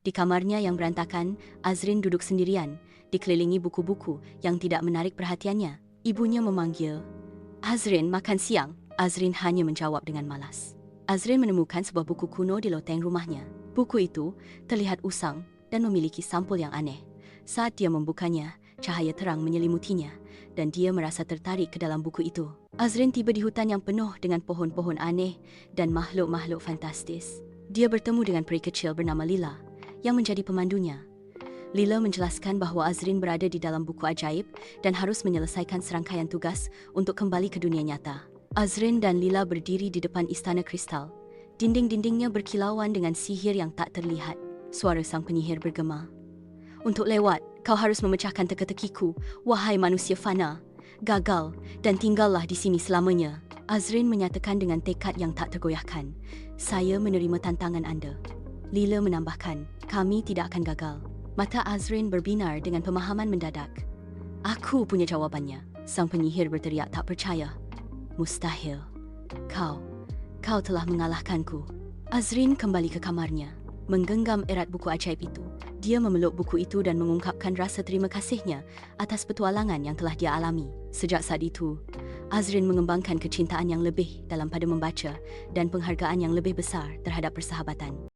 Di kamarnya yang berantakan, Azrin duduk sendirian, dikelilingi buku-buku yang tidak menarik perhatiannya. Ibunya memanggil, Azrin makan siang. Azrin hanya menjawab dengan malas. Azrin menemukan sebuah buku kuno di loteng rumahnya. Buku itu terlihat usang dan memiliki sampul yang aneh. Saat dia membukanya, cahaya terang menyelimutinya dan dia merasa tertarik ke dalam buku itu. Azrin tiba di hutan yang penuh dengan pohon-pohon aneh dan makhluk-makhluk fantastis. Dia bertemu dengan peri kecil bernama Lila yang menjadi pemandunya. Lila menjelaskan bahawa Azrin berada di dalam buku ajaib dan harus menyelesaikan serangkaian tugas untuk kembali ke dunia nyata. Azrin dan Lila berdiri di depan istana kristal. Dinding-dindingnya berkilauan dengan sihir yang tak terlihat. Suara sang penyihir bergema. Untuk lewat, kau harus memecahkan teka-tekiku, wahai manusia fana. Gagal dan tinggallah di sini selamanya. Azrin menyatakan dengan tekad yang tak tergoyahkan. Saya menerima tantangan anda. Lila menambahkan, kami tidak akan gagal. Mata Azrin berbinar dengan pemahaman mendadak. Aku punya jawabannya. Sang penyihir berteriak tak percaya. Mustahil. Kau, kau telah mengalahkanku. Azrin kembali ke kamarnya, menggenggam erat buku ajaib itu. Dia memeluk buku itu dan mengungkapkan rasa terima kasihnya atas petualangan yang telah dia alami. Sejak saat itu, Azrin mengembangkan kecintaan yang lebih dalam pada membaca dan penghargaan yang lebih besar terhadap persahabatan.